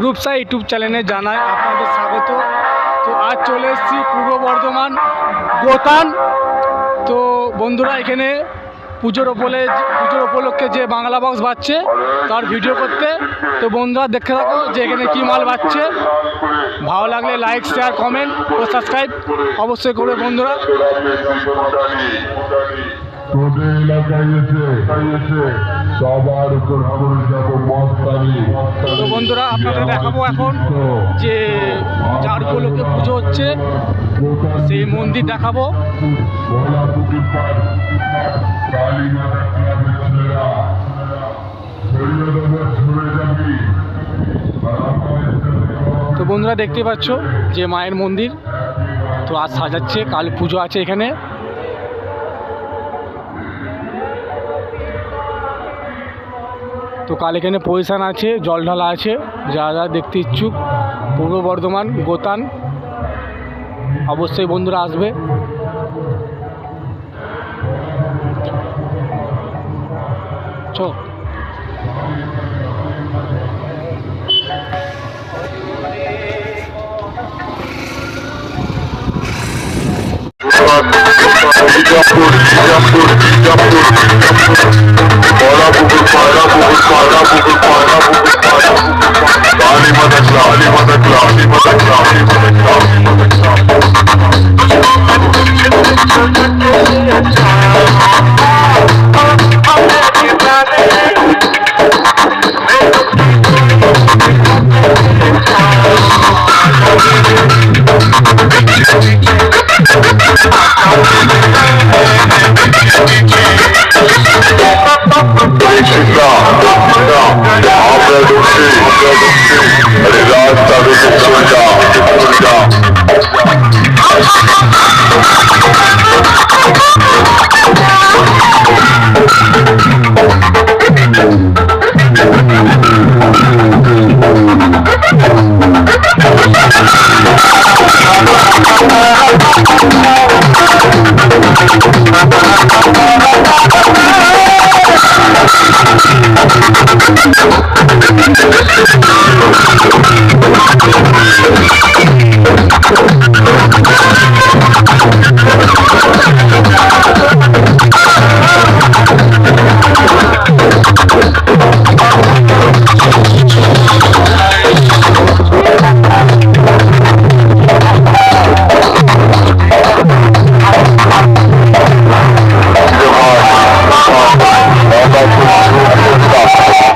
Rupsa YouTube চ্যানেলে জানাই আপনাদের স্বাগত। তো আজ চলে এসেছি পূর্ব বর্ধমান, গোতান। তো বন্ধুরা, এখানে পুজোর ওপরে পুজোর উপলক্ষে যে বাংলা বক্স বাজছে, তার ভিডিও করতে। তো বন্ধুরা, দেখতে থাকো যে এখানে কী মাল বাজছে। ভালো লাগলে লাইক শেয়ার কমেন্ট ও সাবস্ক্রাইব অবশ্যই করবে বন্ধুরা। এলাকায় সবার উপর তো বন্ধুরা, আপনাদের দেখাবো এখন যে যার উপলক্ষে পুজো হচ্ছে, সেই মন্দির দেখাবো। তো বন্ধুরা দেখতে পাচ্ছ যে মায়ের মন্দির। তো আজ সাজাচ্ছে, কাল পুজো আছে এখানে। তো কাল এখানে পজিশান আছে, জল ঢালা আছে যারা যারা দেখতে ইচ্ছুক, পূর্ব বর্ধমান, গোতান, অবশ্যই বন্ধুরা আসবে। চো বিজাপুর বিজাপুর বিজাপুর বড়া